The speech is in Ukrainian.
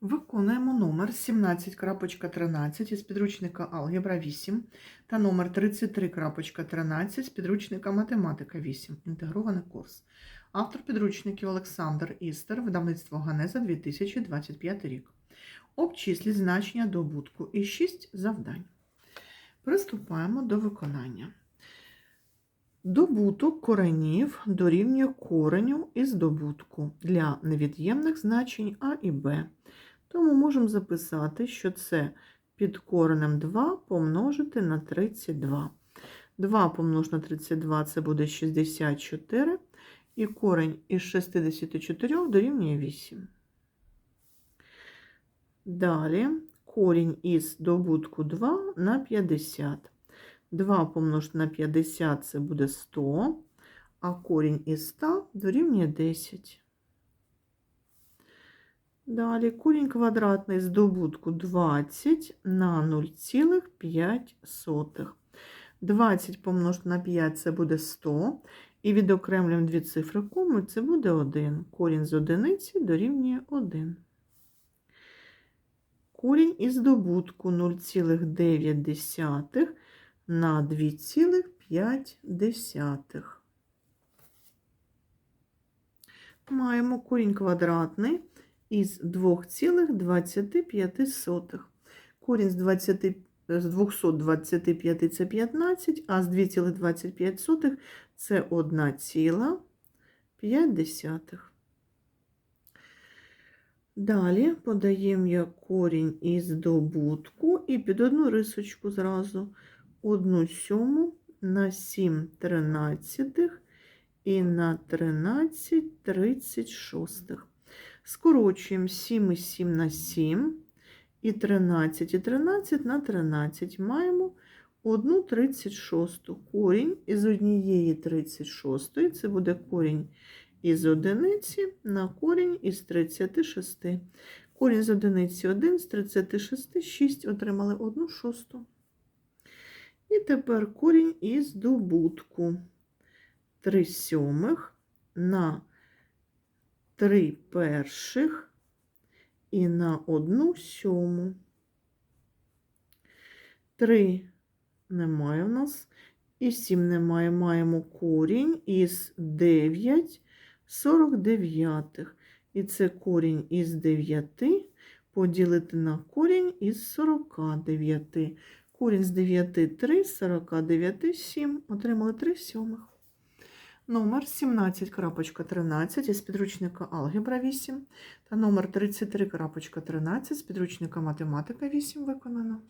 Виконуємо номер 17.13 із підручника Алгебра 8 та номер 33.13 з підручника Математика 8. Інтегрований курс. Автор підручників Олександр Істер, видавництво Ганеза 2025 рік. Обчисліть значення добутку і 6 завдань. Приступаємо до виконання. Добуток коренів дорівнює кореню із добутку для невід'ємних значень А і Б. Тому можемо записати, що це під коренем 2 помножити на 32. 2 помножити на 32 це буде 64, і корень із 64 дорівнює 8. Далі корінь із добутку 2 на 50. 2 помножити на 50 це буде 100, а корінь із 100 дорівнює 10. Далі корінь квадратний з добутку 20 на 0,5. 20 помножити на 5 це буде 100. І відокремлюємо дві цифри кому, це буде 1. Корінь з одиниці дорівнює 1. Корінь із добутку 0,9 на 2,5. Маємо корінь квадратний із 2,25. Корінь з 20, з 225 це 15, а з 2,25 це 1,5. Далі подаємо я корінь із добутку і під одну рисочку зразу 1 сьому на 7 тринадцятих і на 13 36. Скорочуємо 7 і 7 на 7, і 13 і 13 на 13. Маємо 1 36. Корінь із однієї 36, це буде корінь із одиниці на корінь із 36. Корінь з одиниці 1, з 36 6 отримали 1 шосту. І тепер корінь із добутку 3 сьомих на 3 перших і на 1 сьому. 3 немає у нас. І 7 немає. Маємо корінь із 9 49. І це корінь із 9 поділити на корінь із 49. Корінь з 9 3, 49 7. Отримали 3 сьомих. Номер 17.13 із підручника Алгебра 8 та номер 33.13 з підручника Математика 8 виконано.